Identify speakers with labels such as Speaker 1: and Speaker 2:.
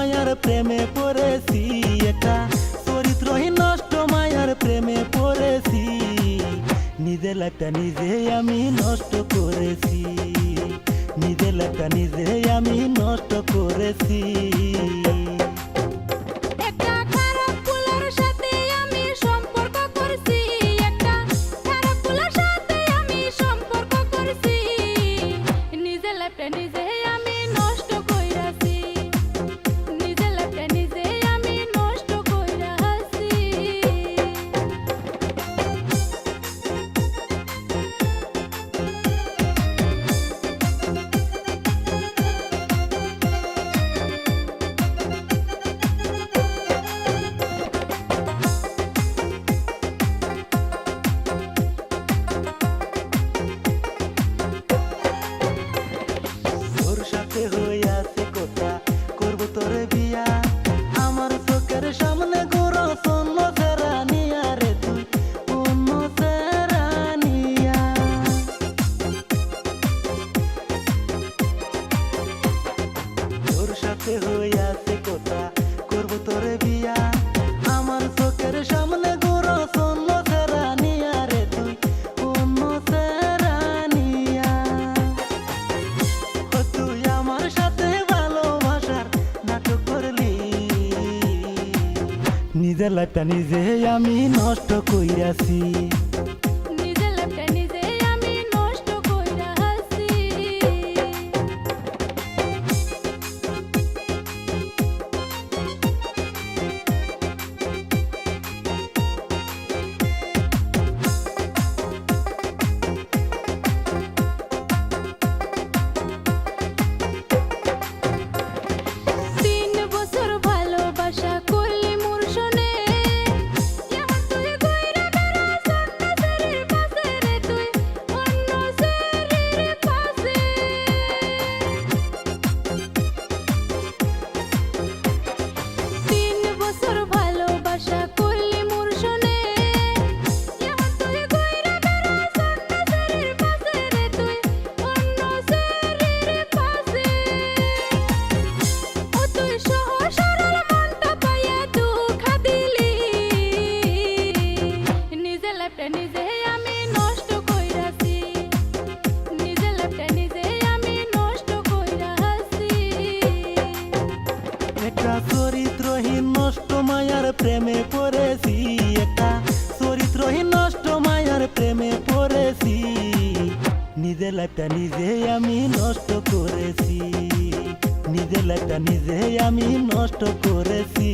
Speaker 1: মায়ার প্রেমে পড়েছি এটা। চরিত্রহীন নষ্ট
Speaker 2: মায়ার প্রেমে পড়েছি। নিজের লাইফটা নিজে আমি নষ্ট করেছি। নিজের লাইফটা নিজে আমি নষ্ট
Speaker 1: করেছি। করব তোরে আমার সামনে রে তুই। তুই আমার সাথে ভালোবাসার নাটক করলি। নিজের লাইফটা নিজে আমি নষ্ট কইরাছি। লাইফটা নিজে আমি নষ্ট করেছি। নিজের লাইফটা নিজে আমি নষ্ট করেছি।